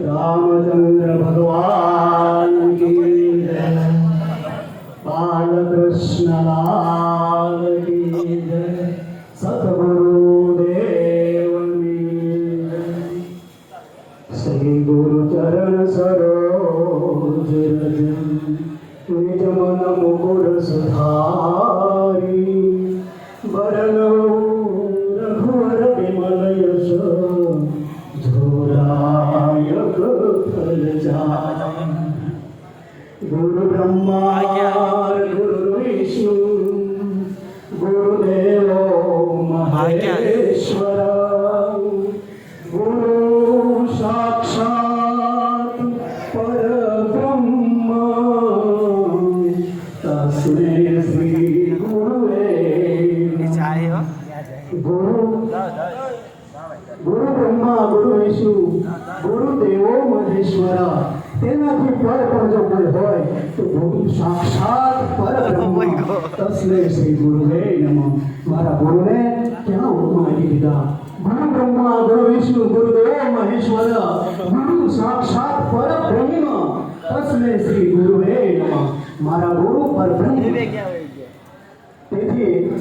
રામચંદ્ર ભગવાન કી જય બાલકૃષ્ણ લાલ કી જય સતગુરુ દેવની શ્રી ગુરુ ચરણ સરોજ મન મુકુર સુધારી વરનો ગુરુ બ્રહ્મા ગુરુ વિષ્ણુ ગુરુદેવો મહેશ્વર ગુરુ સાક્ષાત પરબ્રહ્મ તસ્મે શ્રી ગુરુવે નમઃ. ગુરુ ગુરુ બ્રહ્મા ગુરુ વિષ્ણુ ગુરુ દેવો મહેશ્વર તેનાથી પર પણ જો કોઈ હોય તો ગુરુ સાક્ષાત પરબ્રહ્મ. તસ્મે શ્રી ગુરુવે નમઃ. મારા ગુરુને ક્યાં ઉપમા આપી દીધા? ગુરુ બ્રહ્મા ગુરુ વિષ્ણુ ગુરુદેવ મહેશ્વર. ગુરુ સાક્ષાત પરબ્રહ્મ. તસ્મે શ્રી ગુરુવે નમઃ. મારા ગુરુ પરબ્રહ્મ. તેથી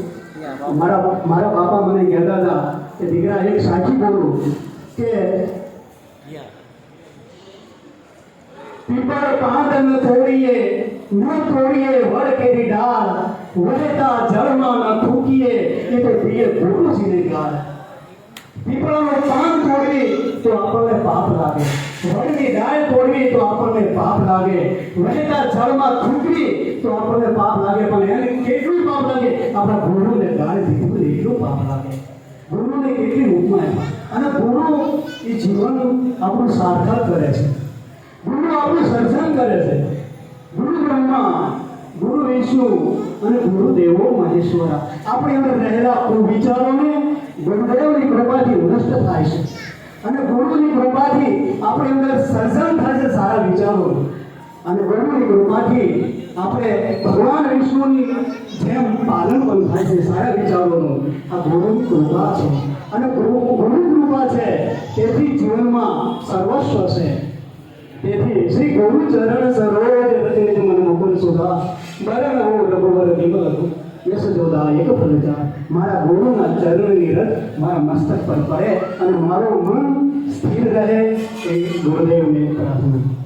મારા મારા બાપા મને કહેતા હતા કે દીકરા એક સાચી બોલું કે પીપળ પાંદ ન તોડીએ ન તોડીએ વડ કેરી ડાળ, વહેતા જળમાં ન થૂકીએ. એ તો પ્રિય ગુરુજીને ગાળ. પીપળાનો પાન તોડવી તો આપણને પાપ લાગે. વડની ડાળ તોડવી તો આપણને પાપ લાગે. વહેતા જળમાં થૂકવી તો આપણને પાપ લાગે. પણ એને કેટલું પાપ લાગે? આપણા ગુરુને ડાળ દીધું એટલું પાપ લાગે. ગુરુને કેટલી ઉપમા અને ગુરુ એ જીવન આપણું સાર્થક કરે છે ગુરુ આપણું સર્જન કરે છે ગુરુ બ્રહ્મા ગુરુ અને ગુરુદેવો મહેશ્વર. આપણી અંદર રહેલા કુવિચારોને ગુરુદેવની કૃપાથી નષ્ટ થાય છે. અને ગુરુની કૃપાથી આપણે અંદર સર્જન થાય છે સારા વિચારો. અને ગુરુની કૃપાથી આપણે ભગવાન વિષ્ણુની જેમ પાલન પણ થાય છે સારા વિચારોનું. આ ગુરુની કૃપા છે. અને ગુરુ ગુરુ કૃપા છે. તેથી જીવનમાં સર્વસ્વ છે. તેથી શ્રી ગુરુ ચરણ સરોજ રજનિત મન મુકુલ યશ પ્રજા મારા ગુરુના ચરણની રથ મારા મસ્તક પર પડે અને મારું મન સ્થિર રહે એ ગુરુદેવને પ્રાર્થના.